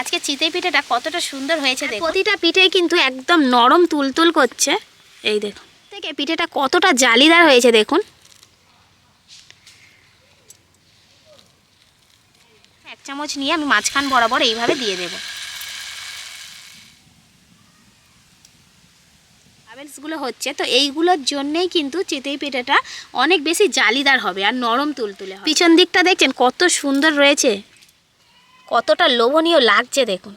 আজকে চিতই পিঠেটা কতটা সুন্দর হয়েছে প্রতিটা পিঠে কিন্তু একদম নরম তুলতুল করছে। এই দেখুন থেকে পিঠেটা কতটা জালিদার হয়েছে দেখুন। এক চামচ নিয়ে আমি মাঝখান বরাবর এইভাবে দিয়ে দেব। বাবেলসগুলো হচ্ছে তো এইগুলোর জন্যেই কিন্তু চিতই পিঠেটা অনেক বেশি জালিদার হবে আর নরম তুলতুলে পিছন দিকটা দেখছেন কত সুন্দর রয়েছে। কতটা লোভনীয় লাগছে দেখুন।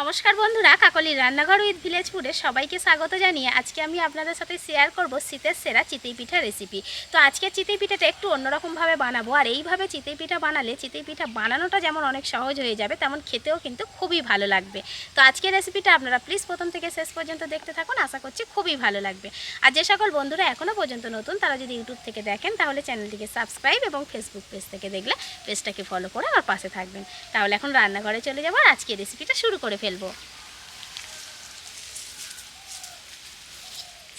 নমস্কার বন্ধুরা, কাকলির রান্নাঘর উইথ ভিলেজ ফুডে সবাইকে স্বাগত জানিয়ে আজকে আমি আপনাদের সাথে শেয়ার করব শীতের সেরা চিতই পিঠা রেসিপি তো আজকে চিতই পিঠাটা একটু অন্যরকমভাবে বানাবো, আর এইভাবে চিতই পিঠা বানালে চিতই পিঠা বানানোটা যেমন অনেক সহজ হয়ে যাবে, তেমন খেতেও কিন্তু খুবই ভালো লাগবে। তো আজকের রেসিপিটা আপনারা প্লিজ প্রথম থেকে শেষ পর্যন্ত দেখতে থাকুন, আশা করছি খুবই ভালো লাগবে। আর যে সকল বন্ধুরা এখনও পর্যন্ত নতুন, তারা যদি ইউটিউব থেকে দেখেন, তাহলে চ্যানেলটিকে সাবস্ক্রাইব এবং ফেসবুক পেজ থেকে দেখলে পেজটাকে ফলো করে আমার পাশে থাকবেন। তাহলে এখন রান্নাঘরে চলে যাব, আর আজকে রেসিপিটা শুরু করে ফেলব।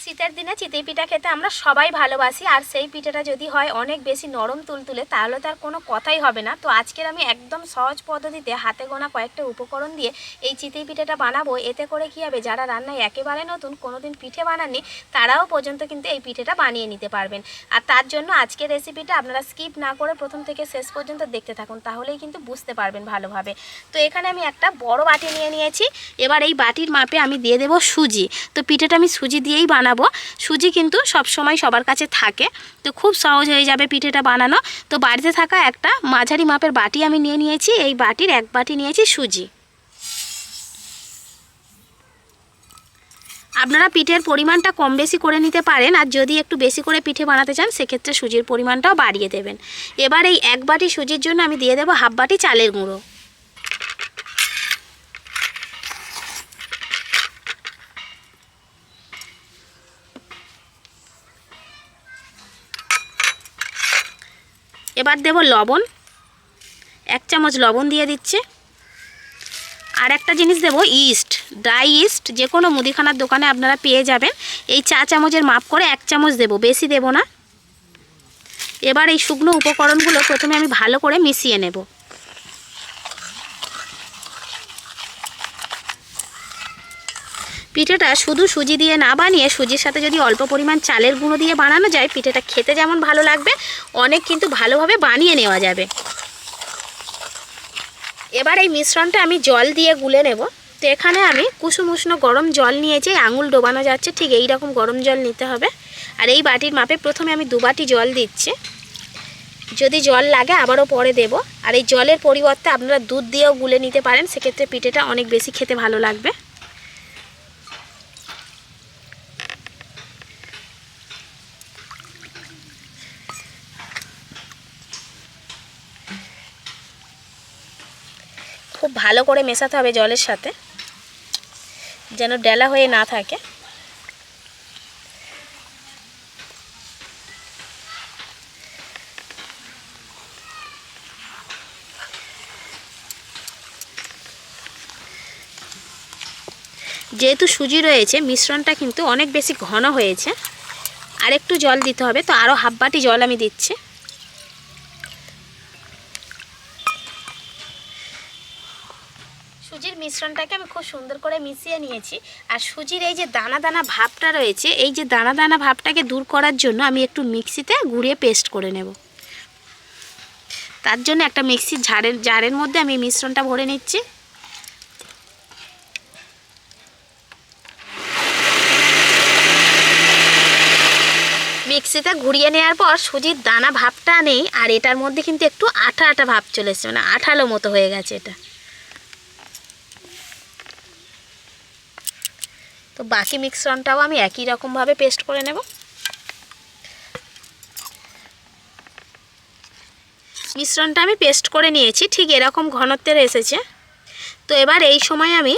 শীতের দিনে চিতই পিঠা খেতে আমরা সবাই ভালোবাসি, আর সেই পিঠাটা যদি হয় অনেক বেশি নরম তুলতুলে তাহলে তার কোনো কথাই হবে না। তো আজকের আমি একদম সহজ পদ্ধতিতে হাতে গোনা কয়েকটা উপকরণ দিয়ে এই চিতই পিঠাটা বানাবো। এতে করে কী হবে, যারা রান্নায় একেবারে নতুন, কোনোদিন পিঠে বানাননি, তারাও পর্যন্ত কিন্তু এই পিঠেটা বানিয়ে নিতে পারবেন। আর তার জন্য আজকের রেসিপিটা আপনারা স্কিপ না করে প্রথম থেকে শেষ পর্যন্ত দেখতে থাকুন, তাহলেই কিন্তু বুঝতে পারবেন ভালোভাবে। তো এখানে আমি একটা বড় বাটি নিয়ে নিয়েছি। এবার এই বাটির মাপে আমি দিয়ে দেবো সুজি। তো পিঠেটা আমি সুজি দিয়েই বানাবো। সুজি কিন্তু সব সময় সবার কাছে থাকে। তো খুব সহজ হয়ে যাবে পিঠেটা বানানো। তো বাড়িতে থাকা একটা মাঝারি মাপের বাটি আমি নিয়ে নিয়েছি। এই বাটির এক বাটি নিয়েছি সুজি। আপনারা পিঠের পরিমাণটা কম বেশি করে নিতে পারেন। আর যদি একটু বেশি করে পিঠে বানাতে চান, সেক্ষেত্রে সুজির পরিমাণটাও বাড়িয়ে দেবেন। এবার এই এক বাটি সুজির জন্য আমি দিয়ে দেবো হাফ বাটি চালের গুঁড়ো। এবার দেব লবণ। এক চামচ লবণ দিয়ে দিচ্ছে। আর একটা জিনিস দেব ইস্ট। ড্রাই ইস্ট যে কোনো মুদিখানার দোকানে আপনারা পেয়ে যাবেন। এই চা চামচের মাপ করে এক চামচ দেব, বেশি দেব না। এবার এই শুকনো উপকরণগুলো প্রথমে আমি ভালো করে মিশিয়ে নেব। পিঠেটা শুধু সুজি দিয়ে না বানিয়ে, সুজির সাথে যদি অল্প পরিমাণ চালের গুঁড়ো দিয়ে বানানো যায়, পিঠেটা খেতে যেমন ভালো লাগবে, অনেক কিন্তু ভালোভাবে বানিয়ে নেওয়া যাবে। এবার এই মিশ্রণটা আমি জল দিয়ে গুলে নেব। তো এখানে আমি কুসুম উষ্ণ গরম জল নিয়েছি আঙুল ডোবানো যাচ্ছে, ঠিক এই রকম গরম জল নিতে হবে। আর এই বাটির মাপে প্রথমে আমি দু বাটি জল দিচ্ছি। যদি জল লাগে আবারও পরে দেব। আর এই জলের পরিবর্তে আপনারা দুধ দিয়েও গুলে নিতে পারেন, সেক্ষেত্রে পিঠেটা অনেক বেশি খেতে ভালো লাগবে খুব ভালো করে মেশাতে হবে জলের সাথে, যেন ডেলা হয়ে না থাকে। যেহেতু সুজি রয়েছে, মিশ্রণটা কিন্তু অনেক বেশি ঘন হয়েছে। আর একটু জল দিতে হবে, তো আরও হাফ বাটি জল আমি দিচ্ছি। মিশ্রণটাকে আমি খুব সুন্দর করে মিশিয়ে নিয়েছি। আর সুজির এই যে দানা দানা ভাবটা রয়েছে, এই যে দানা দানা ভাবটাকে দূর করার জন্য আমি একটু মিক্সিতে গুঁড়িয়ে পেস্ট করে নেব। তার জন্য একটা মিক্সির ঝাড়ের, জারের মধ্যে আমি মিশ্রণটা ভরে নিচ্ছি। মিক্সিতে ঘুরিয়ে নেওয়ার পর সুজির দানা ভাবটা নেই, আর এটার মধ্যে কিন্তু একটু আঠা আঠা ভাব চলে এসছে মানে আঠালো মতো হয়ে গেছে এটা। তো বাকি মিশ্রণটাও আমি একই রকমভাবে পেস্ট করে নেব। মিশ্রণটা আমি পেস্ট করে নিয়েছি, ঠিক এরকম ঘনত্বের এসেছে। তো এবার এই সময় আমি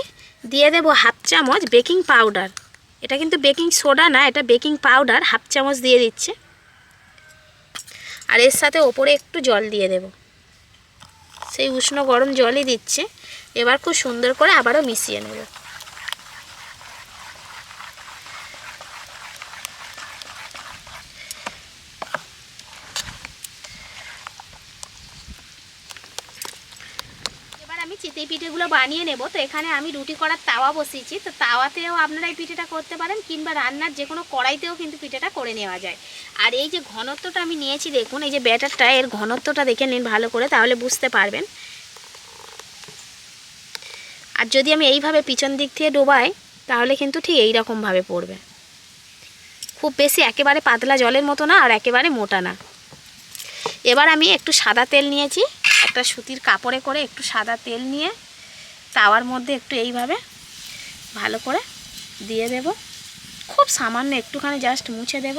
দিয়ে দেব হাফ চামচ বেকিং পাউডার এটা কিন্তু বেকিং সোডা না, এটা বেকিং পাউডার হাফ চামচ দিয়ে দিচ্ছে। আর এর সাথে ওপরে একটু জল দিয়ে দেব। সেই উষ্ণ গরম জলই দিচ্ছে। এবার খুব সুন্দর করে আবারও মিশিয়ে নেব। চিতই পিঠা পিঠেগুলো বানিয়ে নেব। তো এখানে আমি রুটি করার তাওয়া বসিয়েছি। তো তাওয়াতেও আপনারা এই পিঠেটা করতে পারেন, কিংবা রান্নার যে কোনো কড়াইতেও কিন্তু পিঠেটা করে নেওয়া যায়। আর এই যে ঘনত্বটা আমি নিয়েছি, দেখুন, এই যে ব্যাটারটা, এর ঘনত্বটা দেখে নিন ভালো করে, তাহলে বুঝতে পারবেন। আর যদি আমি এইভাবে পিছন দিক থেকে ডোবাই, তাহলে কিন্তু ঠিক এই রকমভাবে পড়বে। খুব বেশি একেবারে পাতলা জলের মতো না, আর একেবারে মোটা না। এবার আমি একটু সাদা তেল নিয়েছি, একটা সুতির কাপড়ে করে একটু সাদা তেল নিয়ে তাওয়ার মধ্যে একটু এইভাবে ভালো করে দিয়ে দেব। খুব সামান্য একটুখানি জাস্ট মুছে দেব।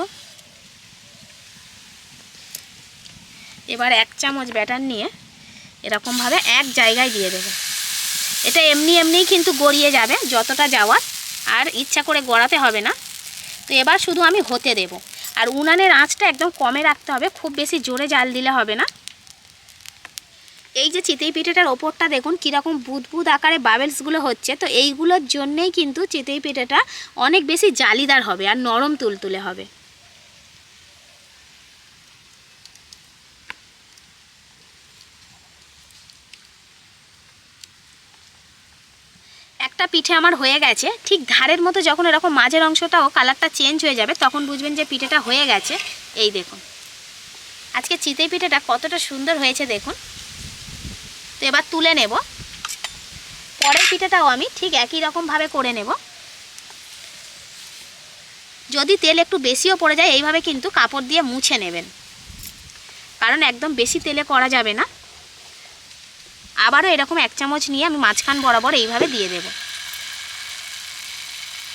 এবার এক চামচ ব্যাটার নিয়ে এরকমভাবে এক জায়গায় দিয়ে দেবো। এটা এমনি এমনিই কিন্তু গড়িয়ে যাবে, যতটা যাওয়ার, আর ইচ্ছা করে গড়াতে হবে না। তো এবার শুধু আমি হতে দেব। আর উনানের আঁচটা একদম কমে রাখতে হবে, খুব বেশি জোরে জাল দিলে হবে না। এই যে চিতই পিঠেটার ওপরটা দেখুন, কীরকম বুদবুদ আকারে বাবেলসগুলো হচ্ছে, তো এইগুলোর জন্যেই কিন্তু চিতই পিঠেটা অনেক বেশি জালিদার হবে আর নরম তুলতুলে হবে একটা পিঠে আমার হয়ে গেছে, ঠিক ধারের মতো যখন এরকম মাঝের অংশটাও কালারটা চেঞ্জ হয়ে যাবে, তখন বুঝবেন যে পিঠেটা হয়ে গেছে। এই দেখুন। আজকে চিতই পিঠেটা কতটা সুন্দর হয়েছে দেখুন। তো এবার তুলে নেব। পরের পিঠেটাও আমি ঠিক একই রকমভাবে করে নেব। যদি তেল একটু বেশিও পড়ে যায়, এইভাবে কিন্তু কাপড় দিয়ে মুছে নেবেন। কারণ একদম বেশি তেলে করা যাবে না। আবারও এরকম এক চামচ নিয়ে আমি মাঝখান বরাবর এইভাবে দিয়ে দেব।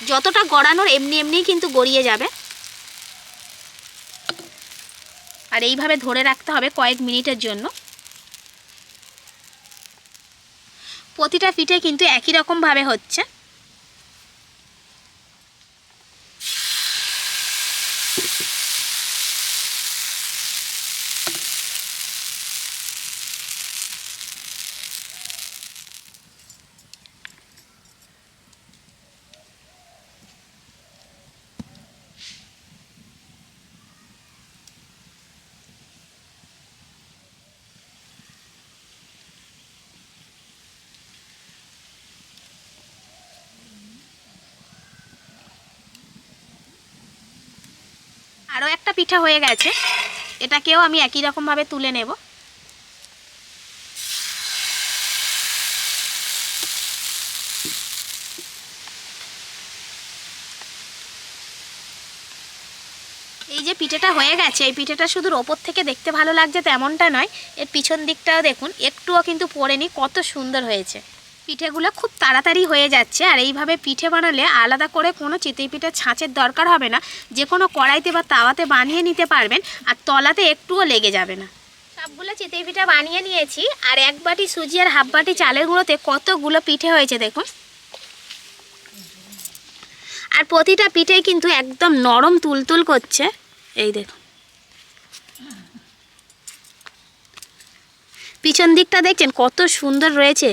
যতটা গড়ানোর এমনি এমনিই কিন্তু গড়িয়ে যাবে। আর এইভাবে ধরে রাখতে হবে কয়েক মিনিটের জন্য। প্রতিটা পিঠে কিন্তু একই রকমভাবে হচ্ছে। আরও একটা পিঠা হয়ে গেছে। এটাকেও আমি একই রকমভাবে তুলে নেব। এই যে পিঠেটা হয়ে গেছে, এই পিঠেটা শুধু ওপর থেকে দেখতে ভালো লাগছে তেমনটা নয়, এর পিছন দিকটাও দেখুন, একটুও কিন্তু পড়েনি, কত সুন্দর হয়েছে। পিঠেগুলো খুব তাড়াতাড়ি হয়ে যাচ্ছে আর এইভাবে পিঠে বানালে আলাদা করে কোনো চিতই পিঠে ছাঁচের দরকার হবে না। যে কোনো কড়াইতে বা তাওয়াতে বানিয়ে নিতে পারবেন আর তলাতে একটুও লেগে যাবে না। সবগুলো চিতই পিঠা বানিয়ে নিয়েছি আর এক বাটি সুজি আর হাফ বাটি চালের গুঁড়োতে কতগুলো পিঠে হয়েছে দেখুন। আর প্রতিটা পিঠেই কিন্তু একদম নরম তুলতুল করছে। এই দেখুন। পিছন দিকটা দেখছেন কত সুন্দর রয়েছে।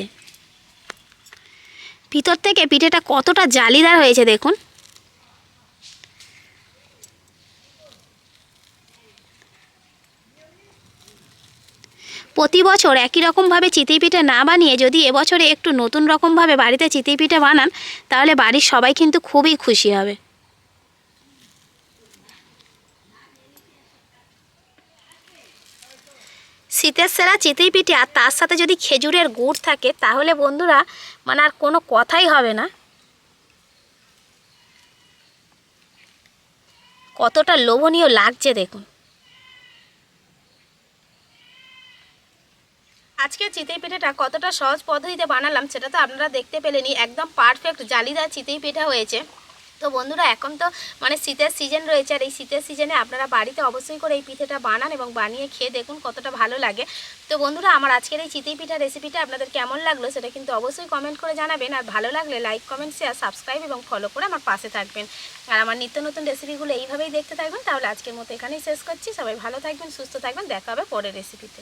ভিতর থেকে পিঠেটা কতটা জালিদার হয়েছে দেখুন। প্রতি বছর একই রকমভাবে চিতই পিঠে না বানিয়ে যদি এবছরে একটু নতুন রকমভাবে বাড়িতে চিতই পিঠে বানান, তাহলে বাড়ির সবাই কিন্তু খুবই খুশি হবে। শীতের সেরা চিতই পিঠে আর তার সাথে যদি খেজুরের গুড় থাকে, তাহলে বন্ধুরা মানে আর কোনো কথাই হবে না। কতটা লোভনীয় লাগছে দেখুন। আজকে চিতই পিঠাটা কতটা সহজ পদ্ধতিতে বানালাম, সেটা তো আপনারা দেখতে পেলেনি একদম পারফেক্ট জালিদার চিতই পিঠা হয়েছে। তো বন্ধুরা, এখন তো মানে শীতের সিজন রয়েছে আর এই শীতের সিজনে আপনারা বাড়িতে অবশ্যই করে এই পিঠেটা বানান এবং বানিয়ে খেয়ে দেখুন কতটা ভালো লাগে। তো বন্ধুরা, আমার আজকের এই চিতই পিঠা রেসিপিটা আপনাদের কেমন লাগল সেটা কিন্তু অবশ্যই কমেন্ট করে জানাবেন। আর ভালো লাগলে লাইক কমেন্ট শেয়ার সাবস্ক্রাইব এবং ফলো করে আমার পাশে থাকবেন। আর আমার নিত্য নতুন রেসিপিগুলো এইভাবেই দেখতে থাকবেন, তাহলে আজকের মতো এখানেই শেষ করছি। সবাই ভালো থাকবেন, সুস্থ থাকবেন। দেখা হবে পরের রেসিপিতে